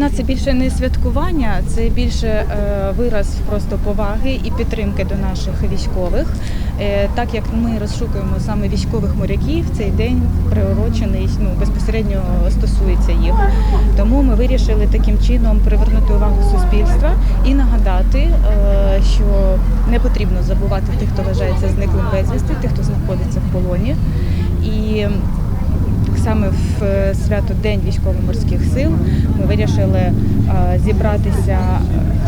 нас це більше не святкування, це більше е, вираз просто поваги і підтримки до наших військових. Е, Так як ми розшукуємо саме військових моряків, цей день приурочений ну, безпосередньо стосується їх. Тому ми вирішили таким чином привернути увагу суспільства і нагадати, е, що не потрібно забувати тих, хто вважається зниклим безвісти, тих, хто знаходиться в полоні. І саме в е, свято День військово-морських сил ми вирішили е, зібратися е,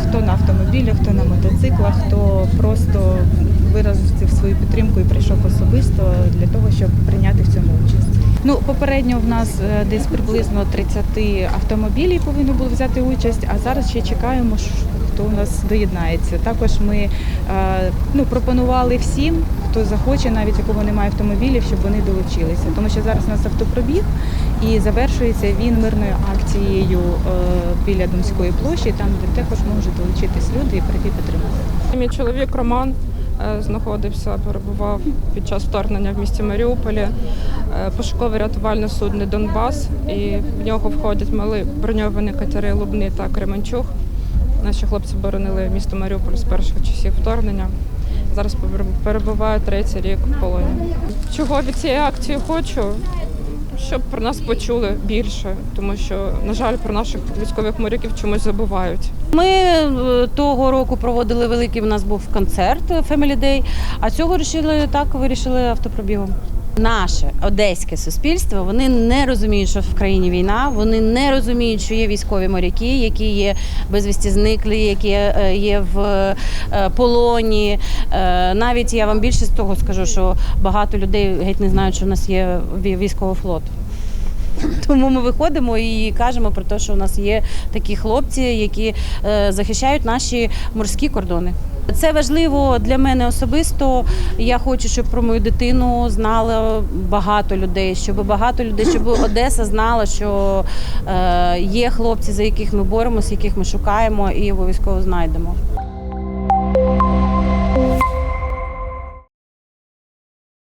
хто на автомобілях, хто на мотоциклах, хто просто виразив свою підтримку і прийшов особисто для того, щоб прийняти в цьому участь. Ну, попередньо в нас десь приблизно 30 автомобілів повинно було взяти участь, а зараз ще чекаємо, хто у нас доєднається. Також ми е, ну, пропонували всім, хто захоче, навіть у кого немає автомобілів, щоб вони долучилися. Тому що зараз у нас автопробіг і завершується він мирною акцією е, біля Думської площі, там де також можуть долучитись люди і прийти підтримати. Мій чоловік Роман е, знаходився, перебував під час вторгнення в місті Маріуполі. Пошукове рятувальне судно Донбас, і в нього входять мали броньовані катери Лубни та Кременчуг. Наші хлопці боронили місто Маріуполь з перших часів вторгнення. Зараз переб- перебуваю третій рік в полоні. Чого від цієї акції хочу? Щоб про нас почули більше, тому що, на жаль, про наших військових моряків чомусь забувають. Ми е, того року проводили великий. У нас був концерт Family Day, а цього вирішили так, вирішили автопробігом. Наше одеське суспільство вони не розуміють, що в країні війна. Вони не розуміють, що є військові моряки, які є безвісті зниклі, які е, є в е, полоні. Е, Навіть я вам більше з того скажу, що багато людей геть не знають, що в нас є вій- військовий флот. Тому ми виходимо і кажемо про те, що у нас є такі хлопці, які е, захищають наші морські кордони. Це важливо для мене особисто. Я хочу, щоб про мою дитину знало багато людей, щоб багато людей, щоб Одеса знала, що е, є хлопці, за яких ми боремося, яких ми шукаємо, і обов'язково знайдемо.